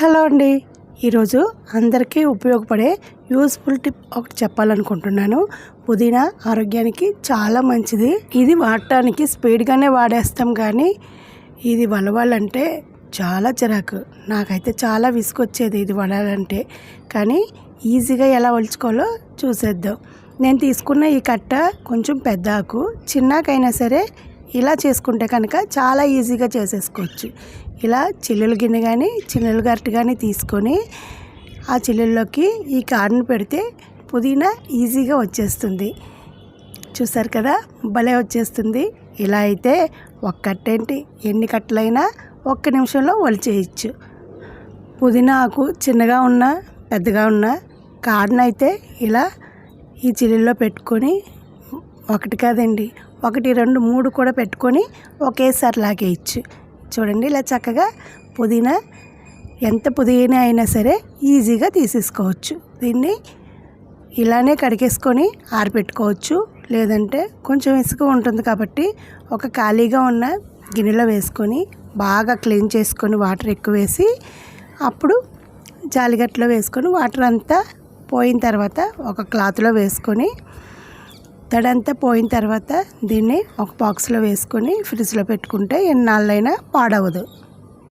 Hello అండి. ఈరోజు అందరికీ ఉపయోగపడే యూస్ఫుల్ టిప్ ఒకటి చెప్పాలనుకుంటున్నాను. పుదీనా ఆరోగ్యానికి చాలా మంచిది. ఇది వాడటానికి స్పీడ్గానే వాడేస్తాం కానీ ఇది వలవాలంటే చాలా చిరాకు. నాకైతే చాలా విసుకొచ్చేది ఇది వడాలంటే కానీ ఈజీగా ఎలా వలుచుకోవాలో చూసేద్దాం. నేను తీసుకున్న ఈ కట్ట కొంచెం పెద్ద ఆకు. చిన్నాకైనా సరే ఇలా చేసుకుంటే కనుక చాలా ఈజీగా చేసేసుకోవచ్చు. ఇలా చిల్లుల గిన్నె కానీ చిల్లుల గరిటె కానీ తీసుకొని ఆ చిల్లుల్లోకి ఈ కాడను పెడితే పుదీనా ఈజీగా వచ్చేస్తుంది. చూసారు కదా? భలే వచ్చేస్తుంది. ఇలా అయితే ఒక్కటేంటి ఎన్ని కట్టలైనా ఒక్క నిమిషంలో వలిచేయచ్చు పుదీనా ఆకు చిన్నగా ఉన్నా పెద్దగా ఉన్నా కాడనైతే ఇలా ఈ చిల్లుల్లో పెట్టుకొని ఒకటి కాదండి ఒకటి రెండు మూడు కూడా పెట్టుకొని ఒకేసారి లాగేయచ్చు. చూడండి ఇలా చక్కగా పుదీనా ఎంత పుదీనా అయినా సరే ఈజీగా తీసేసుకోవచ్చు. దీన్ని ఇలానే కడిగేసుకొని ఆరబెట్టుకోవచ్చు. లేదంటే కొంచెం ఇసుక ఉంటుంది కాబట్టి ఒక ఖాళీగా ఉన్న గిన్నెలో వేసుకొని బాగా క్లీన్ చేసుకొని వాటర్ ఎక్కువ వేసి అప్పుడు జాలిగట్లో వేసుకొని వాటర్ అంతా పోయిన తర్వాత ఒక క్లాత్లో వేసుకొని తడంతా పోయిన తర్వాత దీన్ని ఒక బాక్స్లో వేసుకొని ఫ్రిడ్జ్లో పెట్టుకుంటే ఎన్నాళ్ళైనా పాడవదు.